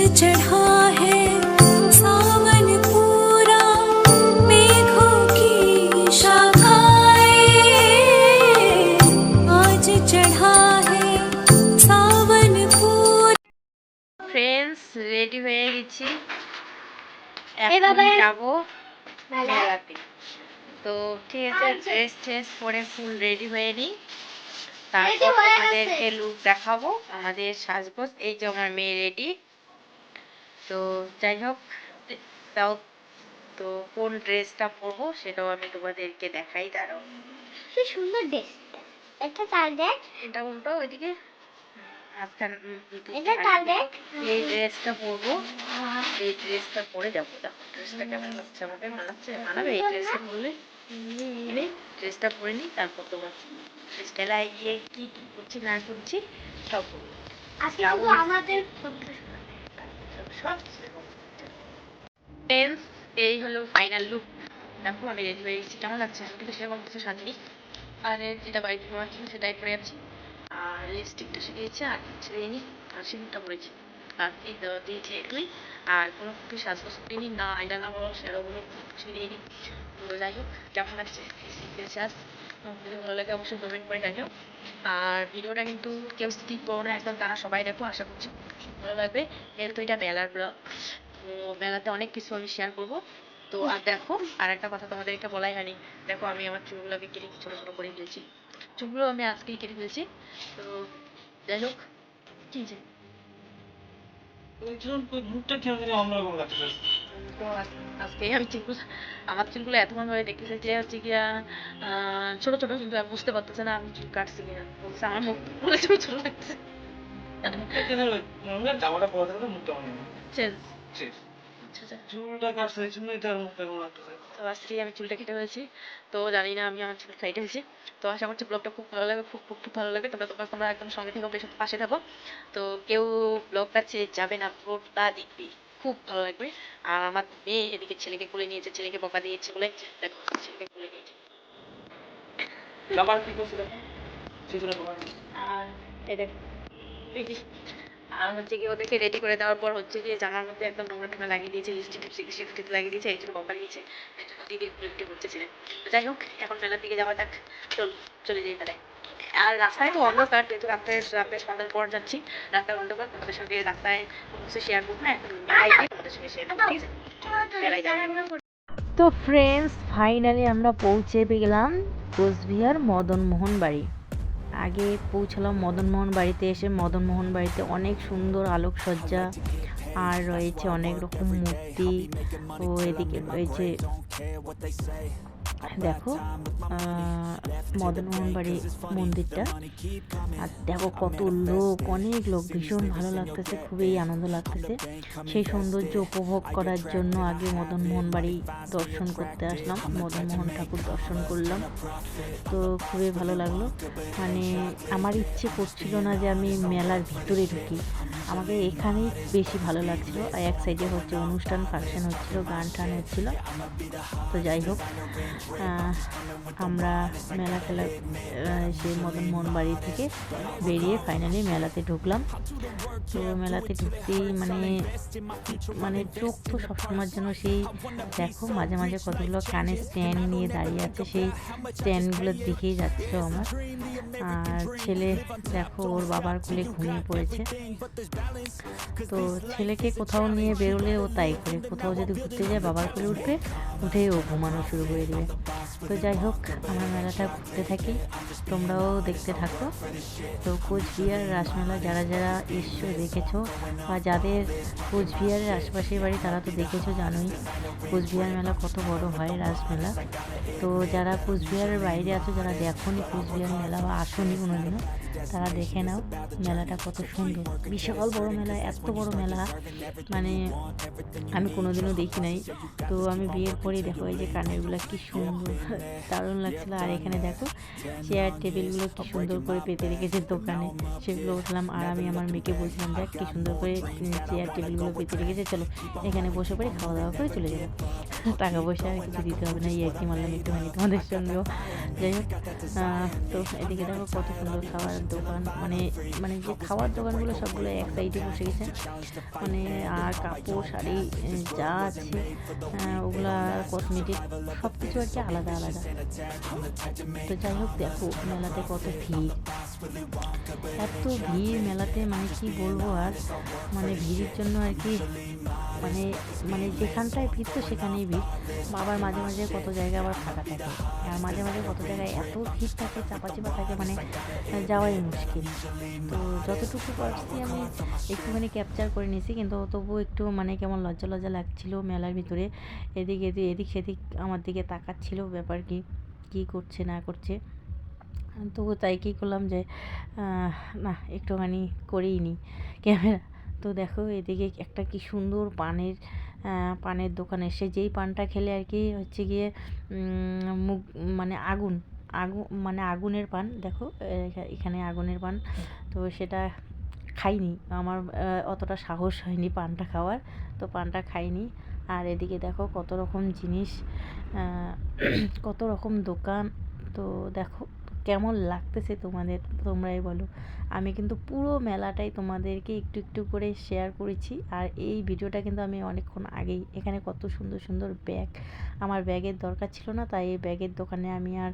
चढ़ा है सावन पूरा मेघों की शाखाएं आज चढ़ा है सावन पूरा ফ্রেন্ডস রেডি হয়ে গেছি এই বাবা। এখন যাবো মেলা। মেলাতে তো ঠিক আছে ড্রেস ট্রেস পরে ফুল রেডি হয়ে নিই তারপর হয়ে গেছে। আমাদেরকে লুক দেখাবো আমাদের সাজগোজ এই যে আমার মেয়ে রেডি তো যাই হোক তাও তো কোন ড্রেসটা পরবো সেটাও আমি তোমাদেরকে দেখাই দাঁড়াও। কি সুন্দর ড্রেস। এটা তার দেখ। এটা উল্টো ওইদিকে? আচ্ছা এটা তার দেখ। এই ড্রেসটা পরবো। এই ড্রেসটা পরে যাব। দেখো ড্রেসটা কেমন লাগছে আমাকে? মানাচ্ছে মানাবে এই ড্রেসটা পরলে? ড্রেসটা পরে নিই তারপর তোমার স্টেলায় গিয়ে কি কি করছি না করছি সব আজকে আমাদের Friends, এই হলো ফাইনাল লুক দেখো আমি রেডি হয়ে গেছি। কেমন লাগছে? কিন্তু সেরকম কিছু সাজিনি। আর যেটা বাড়িতে ঘুমা ছিল সেটাই পরে আছি। আর লিপস্টিকটা শিখিয়েছি আর ছেড়ে নি আর সিঁদুরটা পরেছি। আর এই দেওয়া দিয়েছি এগুলোই আর কোনো কিছু সাজগোজ করিনি না আইলানা বলো সেরকম কোনো কিছু দিইনি। তো যাই হোক কেমন লাগছে? সাজ যদি ভালো লাগে অবশ্যই কমেন্ট করে জানিও। আর ভিডিওটা কিন্তু কেউ স্কিপ করো না, একদম তারা সবাই দেখো, আশা করছি ভালো লাগবে। যেহেতু এটা মেলার ব্লগ তো মেলাতে অনেক কিছু আমি শেয়ার করব। তো আর দেখো, আর একটা কথা তোমাদেরকে বলাই হয়নি। দেখো, আমি আমার চুলগুলোকে কেটে ছোটো ছোটো করে ফেলছি। চুলগুলো আমি আজকেই কেটে ফেলছি। তো যাই হোক, কি যে মুখটা অন্যরকম লাগছে তো আজ- আজকেই আমি চুলগুলো আমার চুলগুলো এতক্ষণ ধরে দেখতেছি যে হচ্ছে গিয়া ছোট ছোট কিন্তু বুঝতে পারতেছে না আমি চুল কাটছি কিনা। বলছে আমার মুখ পুরো ছোট ছোট লাগছে আচ্ছা আচ্ছা। তো আজকে আমি চুলটা কেটে ফেলেছি। তো জানি না আমি আমার চুল কেটে তো আশা করছি ব্লগটা খুব ভালো লাগবে খুব খুব খুব ভালো লাগবে। তোমরা তোমরা তোমরা একদম সঙ্গে থেকো পাশে থাকো। তো কেউ ব্লগটা চেয়ে যাবে না দেখবি। খুব ভালো লাগবে। আর আমার মেয়ে এদিকে ছেলেকে কোলে নিয়েছে ছেলেকে বকা দিয়েছে বলে দেখো ছেলেকে কোলে নিয়েছে আর এই দেখো। এই আর হচ্ছে কি ওদেরকে রেডি করে দেওয়ার পর হচ্ছে মধ্যে একদম নোংরা টোংরা লাগিয়ে দিয়েছে লিপস্টিক টিপস্টিক লিপস্টিক লাগিয়ে দিয়েছে এই জন্য বকা দিয়েছে। দিদি একটু যাই হোক এখন মেলার দিকে যাওয়া যাক। চল চলে যাই তাহলে আর রাস্তায় তো অন্ধকার যেহেতু রাত্রে রাত্রে সন্ধ্যার পর যাচ্ছি রাস্তায় অন্ধকার তোমাদের সঙ্গে রাস্তায় কোনো কিছু শেয়ার করব না মেলায় তোমাদের সঙ্গে শেয়ার করব তো ফ্রেন্ডস ফাইনালি আমরা পৌঁছে গেলাম কোচবিহার মদনমোহন বাড়ি। আগে পৌঁছালাম মদনমোহন বাড়িতে এসে মদনমোহন বাড়িতে অনেক সুন্দর আলোকসজ্জা আর রয়েছে অনেক রকম মূর্তি ও এদিকে রয়েছে, দেখো মদনমোহন বাড়ি মন্দিরটা। আর দেখো কত লোক, অনেক লোক, ভীষণ ভালো লাগতেছে, খুবই আনন্দ লাগতেছে। সেই সৌন্দর্য উপভোগ করার জন্য আগে মদনমোহন বাড়ি দর্শন করতে আসলাম মদনমোহন ঠাকুর দর্শন করলাম। তো খুবই ভালো লাগল। মানে আমার ইচ্ছে করছিল না যে আমি মেলার ভিতরে ঢুকি। আমাকে এখানেই বেশি ভালো লাগছিল। আর এক সাইডে হচ্ছে অনুষ্ঠান ফাংশন হচ্ছিল, গান টান হচ্ছিল। তো যাই হোক আমরা মেলা খেলা সেই মদনমোহন বাড়ি থেকে বেরিয়ে ফাইনালি মেলাতে ঢুকলাম। তো মেলাতে ঢুকতেই মানে মানে চোখ তো সবসময়ের জন্য সেই দেখো, মাঝে মাঝে কতগুলো কানে স্ট্যান্ড নিয়ে দাঁড়িয়ে আছে, সেই স্ট্যান্ডগুলোর দিকেই যাচ্ছিল আমার। আর ছেলে দেখো, ওর বাবার কোলে ঘুমিয়ে পড়েছে। তো ছেলেকে কোথাও নিয়ে বেরোলে ও তাই করে। কোথাও যদি ঘুরতে যায় বাবার করে উঠবে, উঠেই ও ঘুমানো শুরু করে দেবে। তো যাই হোক, আমরা মেলাটা ঘুরতে থাকি। তোমরাও দেখতে থাকো। তো কোচবিহার রাসমেলা যারা যারা এসছো, দেখেছ, বা যাদের কোচবিহারের আশেপাশের বাড়ি, তারা তো দেখেছ, জানোই কোচবিহার মেলা কত বড় হয় রাসমেলা। তো যারা কোচবিহারের বাইরে আছো, যারা দেখোনি কোচবিহার মেলা বা আসোনি কোনোদিনও, তারা দেখে নাও মেলাটা কত সুন্দর। বিশাল বড় মেলা, এত বড় মেলা মানে আমি কোনোদিনও দেখি নাই। তো আমি বিয়ের পরেই দেখো, এই যে কানেরগুলো কি সুন্দর। দারুণ লাগছিল। আর এখানে দেখো চেয়ার টেবিলগুলো কি সুন্দর করে পেতে রেখেছে দোকানে। সেগুলো উঠলাম আর আমি আমার মেয়েকে বলছিলাম, দেখ কি সুন্দর করে চেয়ার টেবিলগুলো পেতে রেখেছে, চলো এখানে বসে পড়ে খাওয়া দাওয়া করে চলে যাব। টাকা পয়সা আর কিছু দিতে হবে না ইয়ে কি মারলাম একটুখানি তোমাদের সঙ্গেও। যাই হোক তো এদিকে দেখো কত সুন্দর খাবার দোকান মানে মানে যে খাওয়ার দোকানগুলো সবগুলো এক সাইডে বসে গেছে। মানে আর কাপড়, শাড়ি যা আছে ওগুলা কসমেটিক সব কিছু আর কি আলাদা আলাদা। তো যাই হোক, দেখো মেলাতে কত ভিড়। এত ভিড় মেলাতে মানে কি বলব আর? মানে ভিড়ের জন্য আর কি মানে মানে যেখানটায় ভিড় তো সেখানেই ভিড়। আবার মাঝে মাঝে কত জায়গা আবার ফাঁকা থাকে। আর মাঝে মাঝে কত জায়গায় এত ভিড় থাকে চাপা চাপা থাকে মানে যাওয়াই মুশকিল। তো যতটুকু পারছি আমি একটুখানি ক্যাপচার করে নিয়েছি, কিন্তু তবুও একটু মানে কেমন লজ্জা লজ্জা লাগছিল মেলার ভিতরে। এদিক এদিক এদিক সেদিক আমার দিকে তাকাচ্ছিল ব্যাপার কি, কী করছে না করছে। তবু তাই কী করলাম যে না, একটুখানি করেই নিই ক্যামেরা। তো দেখো, এদিকে একটা কি সুন্দর পানের পানের দোকান এসে যেই পানটা খেলে আর কি হচ্ছে গিয়ে মুখ মানে আগুন আগুন মানে আগুনের পান, দেখো এখানে আগুনের পান। তো সেটা খাইনি, আমার অতটা সাহস হয়নি পানটা খাওয়ার, তো পানটা খাইনি। আর এদিকে দেখো, কত রকম জিনিস কত রকম দোকান। তো দেখো কেমন লাগতেছে তোমাদের, তোমরাই বলো। আমি কিন্তু পুরো মেলাটাই তোমাদেরকে একটু একটু করে শেয়ার করেছি। আর এই ভিডিওটা কিন্তু আমি অনেকক্ষণ আগেই, এখানে কত সুন্দর সুন্দর ব্যাগ। আমার ব্যাগের দরকার ছিল না, তাই এই ব্যাগের দোকানে আমি আর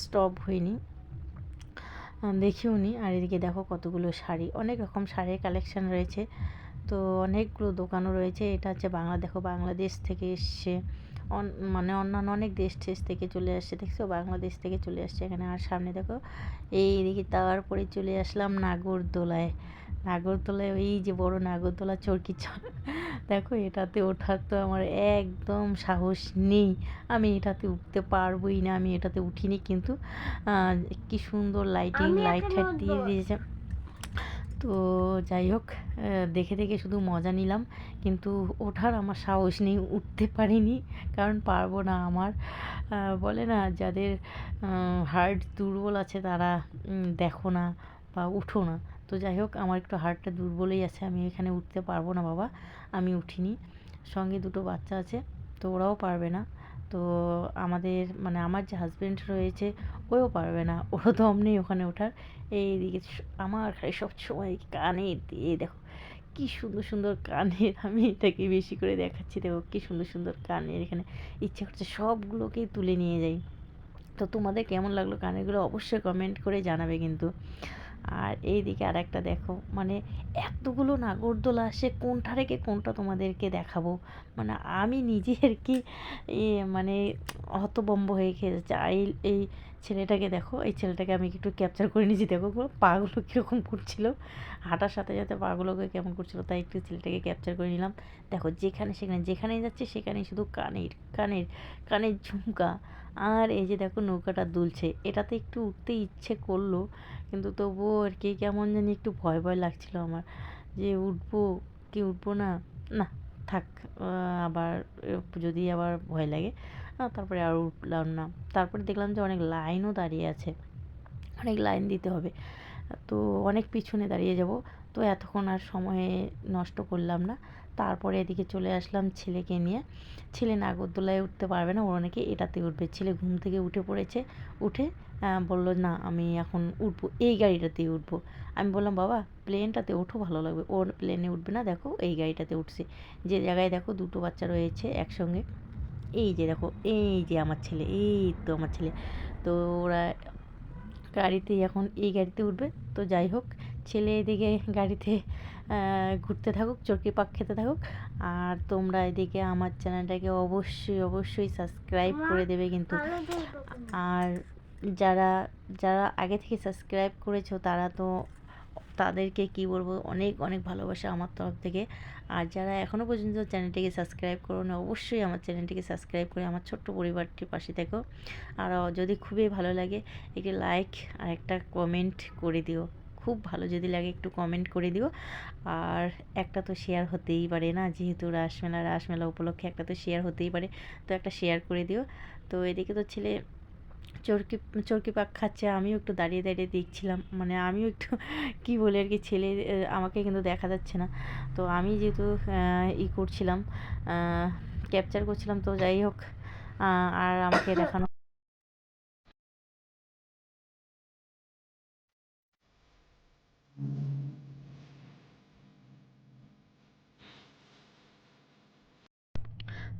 স্টপ হইনি। দেখিও নি। আর এদিকে দেখো কতগুলো শাড়ি। অনেক রকম শাড়ির কালেকশান রয়েছে। তো অনেকগুলো দোকানও রয়েছে। এটা হচ্ছে বাংলা, দেখো বাংলাদেশ থেকে এসছে। মানে অন্যান্য অনেক দেশ টেশ থেকে চলে আসছে দেখছ? বাংলাদেশ থেকে চলে আসছে এখানে। আর সামনে দেখো এই এইদিকে তারপরে চলে আসলাম নাগরদোলায়। নাগরদোলায় ওই যে বড় নাগরদোলা চরকি দেখো এটাতে ওঠার তো আমার একদম সাহস নেই। আমি এটাতে উঠতে পারবোই না আমি এটাতে উঠিনি কিন্তু কি সুন্দর লাইটিং লাইট টাইট দিয়ে দিয়েছে। তো যাই হোক দেখে দেখে শুধু মজা নিলাম। কিন্তু ওঠার আমার সাহস নেই, উঠতে পারিনি, কারণ পারব না আমার। বলে না, যাদের হার্ট দুর্বল আছে তারা দেখো না বা উঠো না। তো যাই হোক, আমার একটু হার্টটা দুর্বলই আছে, আমি এখানে উঠতে পারব না বাবা, আমি উঠিনি। সঙ্গে দুটো বাচ্চা আছে, তো ওরাও পারবে না। তো আমাদের মানে আমার যে হাজবেন্ড রয়েছে ওও পারবে না। ওরও দম নেই ওখানে ওঠার। এইদিকে আমার খালি সব সময় কানে দিয়ে দেখো, কি সুন্দর সুন্দর কানের, আমি এটাকে বেশি করে দেখাচ্ছি, দেখো কি সুন্দর সুন্দর কানের এখানে, ইচ্ছে করছে সবগুলোকেই তুলে নিয়ে যাই। তো তোমাদের কেমন লাগল কানেরগুলো অবশ্যই কমেন্ট করে জানাবে কিন্তু। আর এইদিকে আর একটা দেখো মানে এতগুলো নাগরদোলা আসে কোনটা রেখে কোনটা তোমাদেরকে দেখাবো? মানে আমি নিজে আর কি মানে হতবম্ব হয়ে খেয়েছে। এই এই ছেলেটাকে দেখো, এই ছেলেটাকে আমি একটু ক্যাপচার করে নিয়েছি। দেখো পুরো পাগুলো কীরকম করছিল। হাঁটার সাথে সাথে পাগুলোকে কেমন করছিল, তাই একটু ছেলেটাকে ক্যাপচার করে নিলাম। দেখো, যেখানে সেখানে যেখানেই যাচ্ছে সেখানেই শুধু কানের কানের কানের ঝুমকা। আর এই যে দেখো, নৌকাটা দুলছে। এটাতে একটু উঠতে ইচ্ছে করল, কিন্তু তবুও আর কি, কেমন জানি একটু ভয় ভয় লাগছিল আমার। যে উঠবো কি উঠবো না? না, থাক আবার, যদি আবার ভয় লাগে। তারপরে আর উঠলাম না। তারপরে দেখলাম যে অনেক লাইনও দাঁড়িয়ে আছে। অনেক লাইন দিতে হবে। তো অনেক পিছনে দাঁড়িয়ে যাব। তো এতক্ষণ আর সময় নষ্ট করলাম না। তারপরে এদিকে চলে আসলাম ছেলেকে নিয়ে। ছেলে নাগরদোলায় উঠতে পারবে না। ওর অনেকে এটাতে উঠবে। ছেলে ঘুম থেকে উঠে পড়েছে। উঠে বলল, না, আমি এখন উঠবো। এই গাড়িটাতেই উঠবো। আমি বললাম, বাবা, প্লেনটাতে ওঠো, ভালো লাগবে। ওর প্লেনে উঠবে না। দেখো, এই গাড়িটাতে উঠছে। যে জায়গায় দেখো, দুটো বাচ্চা রয়েছে একসঙ্গে। এই যে দেখো এই যে আমার ছেলে এই তো আমার ছেলে। তো ওরা গাড়িতে এখন এই গাড়িতে উঠবে। তো যাই হোক ছেলে এদিকে গাড়িতে ঘুরতে থাকুক চরকি পাক খেতে থাকুক। আর তোমরা এদিকে আমার চ্যানেলটাকে অবশ্যই অবশ্যই সাবস্ক্রাইব করে দেবে কিন্তু। আর যারা যারা আগে থেকে সাবস্ক্রাইব করেছ তারা তো তাদেরকে কি বলব, অনেক অনেক ভালোবাসা আমার তরফ থেকে। আর যারা এখনও পর্যন্ত চ্যানেলটিকে সাবস্ক্রাইব করো না, অবশ্যই আমার চ্যানেলটিকে সাবস্ক্রাইব করে আমার ছোট্ট পরিবারটির পাশে থেকো। আর যদি খুবই ভালো লাগে, একটি লাইক আর একটা কমেন্ট করে দিও। খুব ভালো যদি লাগে একটু কমেন্ট করে দিও। আর একটা তো শেয়ার হতেই পারে না, যেহেতু রাসমেলা রাসমেলা উপলক্ষে একটা তো শেয়ার হতেই পারে, তো একটা শেয়ার করে দিও। তো এদিকে তো ছেলে চরকি চরকি পাক খাচ্ছে, আমিও একটু দাঁড়িয়ে দাঁড়িয়ে দেখছিলাম। মানে আমিও একটু, কি বলে আর কি ছেলে আমাকে কিন্তু দেখা যাচ্ছে না। তো আমি যেহেতু ই করছিলাম ক্যাপচার করছিলাম, তো যাই হোক আর আমাকে দেখানো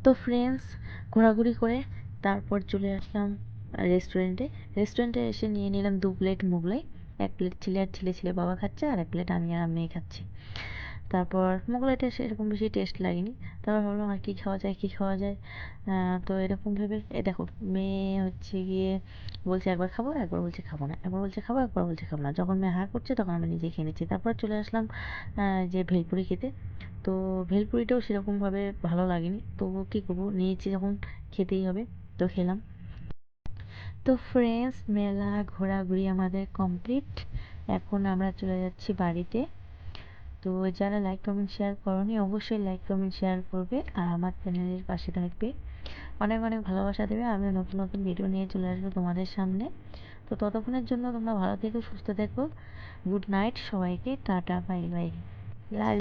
তো ফ্রেন্ডস ঘোরাঘুরি করে তারপর চলে আসলাম। রেস্টুরেন্টে রেস্টুরেন্টে এসে নিয়ে নিলাম দু প্লেট মোগলাই, এক প্লেট ছেলে আর ছেলে ছেলে বাবা খাচ্ছে আর এক প্লেট আমি আর আমি খাচ্ছি। তারপর মোগলাইটা সেরকম বেশি টেস্ট লাগেনি। তারপর ভাবলাম আর কী খাওয়া যায়, কী খাওয়া যায়? তো এরকম ভেবে এ দেখো, মেয়ে হচ্ছে গিয়ে বলছে একবার খাব, একবার বলছে খাব না। একবার বলছে খাব, একবার বলছে খাব না। যখন মেয়ে হা করছে তখন আমি নিজে খেয়ে নিচ্ছি। তারপর চলে আসলাম যে ভেলপুরি খেতে। তো ভেলপুরিটাও সেরকমভাবে ভালো লাগেনি। তবুও কী করব? নিয়েছি যখন, খেতেই হবে। তো খেলাম। তো ফ্রেন্ডস মেলা ঘোরাঘুরি আমাদের কমপ্লিট এখন আমরা চলে যাচ্ছি বাড়িতে। তো যারা লাইক কমেন্ট শেয়ার করনি, অবশ্যই লাইক কমেন্ট শেয়ার করবে আর আমার চ্যানেলের পাশে থাকবে। অনেক অনেক ভালোবাসা দেবে। আমি নতুন নতুন ভিডিও নিয়ে চলে আসব তোমাদের সামনে। তো ততক্ষণের জন্য তোমরা ভালো থেকো, সুস্থ থেকো। গুড নাইট সবাইকে, টাটা বাই বাই লাভ